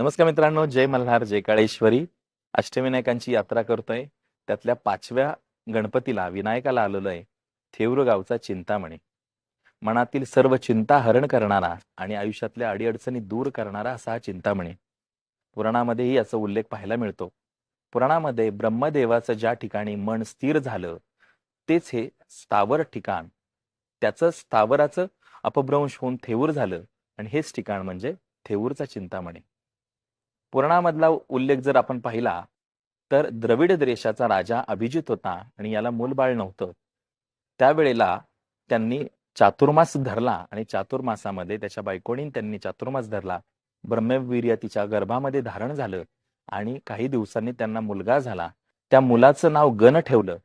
नमस्कार मित्रांनो जय मल्हार जय काळेश्वरी. अष्टविनायकांची यात्रा करतोय. त्यातल्या पाचव्या गणपतीला विनायकाला आलेलो आहे थेऊर गावचा चिंतामणी. मनातील सर्व चिंता हरण करणारा आणि आयुष्यातल्या अडीअडचणी दूर करणारा असा हा चिंतामणी. पुराणामध्येही याचा उल्लेख पाहायला मिळतो. पुराणामध्ये ब्रह्मदेवाचं ज्या ठिकाणी मन स्थिर झालं तेच हे स्थावर ठिकाण. त्याचं स्थावराचं अपभ्रंश होऊन थेऊर झालं आणि हेच ठिकाण म्हणजे थेऊरचा चिंतामणी. पुराणामधला उल्लेख जर आपण पाहिला तर द्रविड देशाचा राजा अभिजित होता आणि याला मूलबाळ नव्हतं. त्यावेळेला त्यांनी चातुर्मास धरला आणि चातुर्मासामध्ये त्याच्या बायकोनी त्यांनी चातुर्मास धरला. ब्रह्मवीर्य तिच्या गर्भामध्ये धारण झालं आणि काही दिवसांनी त्यांना मुलगा झाला. त्या मुलाचं नाव गण ठेवलं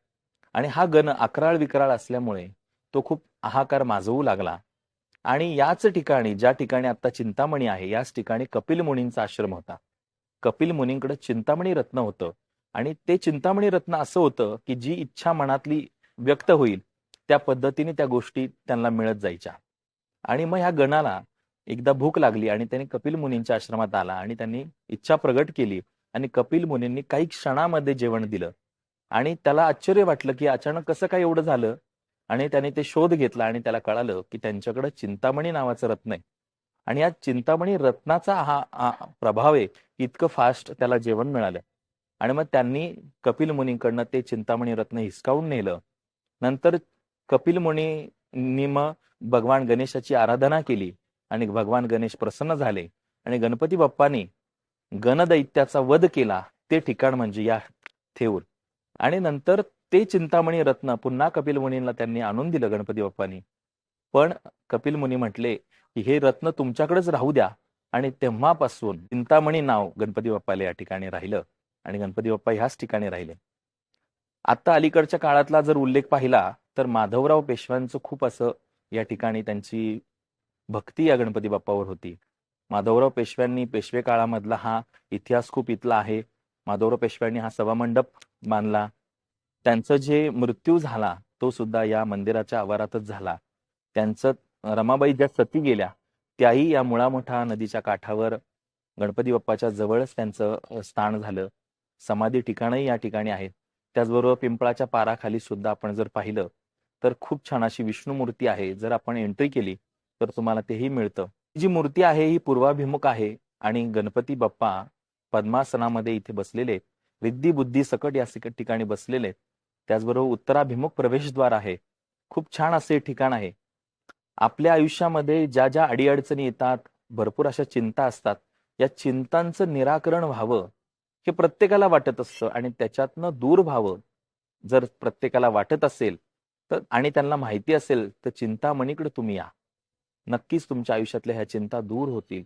आणि हा गण अकराळ विकराळ असल्यामुळे तो खूप हाहाकार माजवू लागला. आणि याच ठिकाणी ज्या ठिकाणी आता चिंतामणी आहे याच ठिकाणी कपिल मुनींचा आश्रम होता. कपिल मुनींकडे चिंतामणी रत्न होतं. आणि ते चिंतामणी रत्न असं होतं की जी इच्छा मनातली व्यक्त होईल त्या पद्धतीने त्या गोष्टी त्यांना मिळत जायच्या. आणि मग ह्या गणाला एकदा भूक लागली आणि त्यांनी कपिल मुनींच्या आश्रमात आला आणि त्यांनी इच्छा प्रगट केली आणि कपिल मुनींनी काही क्षणामध्ये जेवण दिलं. आणि त्याला आश्चर्य वाटलं की अचानक कसं काय एवढं झालं? आणि त्याने ते शोध घेतला आणि त्याला कळालं की त्यांच्याकडे चिंतामणी नावाचं रत्न आहे. आणि या चिंतामणी रत्नाचा हा हा प्रभाव आहे इतकं फास्ट त्याला जेवण मिळालं. आणि मग त्यांनी कपिल मुनींकडनं ते चिंतामणी रत्न हिसकावून नेलं. नंतर कपिल मुनींनी मग भगवान गणेशाची आराधना केली आणि भगवान गणेश प्रसन्न झाले. आणि गणपती बाप्पानी गणदैत्याचा वध केला ते ठिकाण म्हणजे या थेऊर. आणि नंतर ते चिंतामणी रत्न पुन्हा कपिल मुनींना त्यांनी आणून दिलं गणपती बाप्पानी. पण कपिल मुनी म्हटले की हे रत्न तुमच्याकडेच राहू द्या. आणि तेव्हापासून चिंतामणी नाव गणपती बाप्पाला या ठिकाणी राहिलं आणि गणपती बाप्पा ह्याच ठिकाणी राहिले. आता अलीकडच्या काळातला जर उल्लेख पाहिला तर माधवराव पेशव्यांचं खूप असं या ठिकाणी त्यांची भक्ती या गणपती बाप्पावर होती. माधवराव पेशव्यांनी पेशवे काळामधला हा इतिहास खूप इथला आहे. माधवराव पेशव्यांनी हा सभामंडप बांधला. त्यांचं जे मृत्यू झाला तो सुद्धा या मंदिराच्या आवारातच झाला. त्यांचं रमाबाई ज्या सती गेल्या त्याही या मुळामोठा नदीच्या काठावर गणपती बाप्पाच्या जवळच त्यांचं स्थान झालं. समाधी ठिकाणही या ठिकाणी आहेत. त्याचबरोबर पिंपळाच्या पाराखाली सुद्धा आपण जर पाहिलं तर खूप छान अशी विष्णू मूर्ती आहे. जर आपण एंट्री केली तर तुम्हाला तेही मिळतं. जी मूर्ती आहे ही पूर्वाभिमुख आहे आणि गणपती बाप्पा पद्मासनामध्ये इथे बसलेले रिद्धी बुद्धी सकट या ठिकाणी बसलेले त्याचबरोबर उत्तराभिमुख प्रवेशद्वार आहे. खूप छान असे ठिकाण आहे. आपल्या आयुष्यामध्ये ज्या ज्या अडीअडचणी येतात भरपूर अशा चिंता असतात या चिंतांचं निराकरण व्हावं हे प्रत्येकाला वाटत असतं आणि त्याच्यातनं दूर व्हावं. जर प्रत्येकाला वाटत असेल तर आणि त्यांना माहिती असेल तर चिंतामणीकडे तुम्ही या. नक्कीच तुमच्या आयुष्यातल्या ह्या चिंता दूर होतील.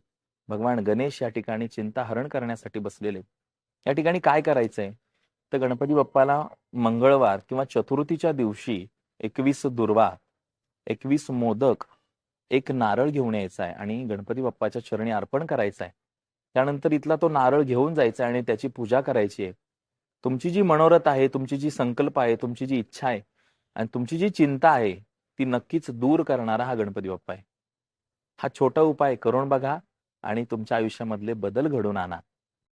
भगवान गणेश या ठिकाणी चिंता हरण करण्यासाठी बसलेले. या ठिकाणी काय करायचंय? तर गणपती बाप्पाला मंगळवार किंवा चतुर्थीच्या दिवशी एकवीस दुर्वा एकवीस मोदक एक नारळ घेऊन यायचा आहे आणि गणपती बाप्पाच्या चरणी अर्पण करायचा आहे. त्यानंतर इथला तो नारळ घेऊन जायचा आहे आणि त्याची पूजा करायची आहे. तुमची जी मनोरथ आहे तुमची जी संकल्प आहे तुमची जी इच्छा आहे आणि तुमची जी चिंता आहे ती नक्कीच दूर करणारा हा गणपती बाप्पा आहे. हा छोटा उपाय करून बघा आणि तुमच्या आयुष्यामधले बदल घडून आणा.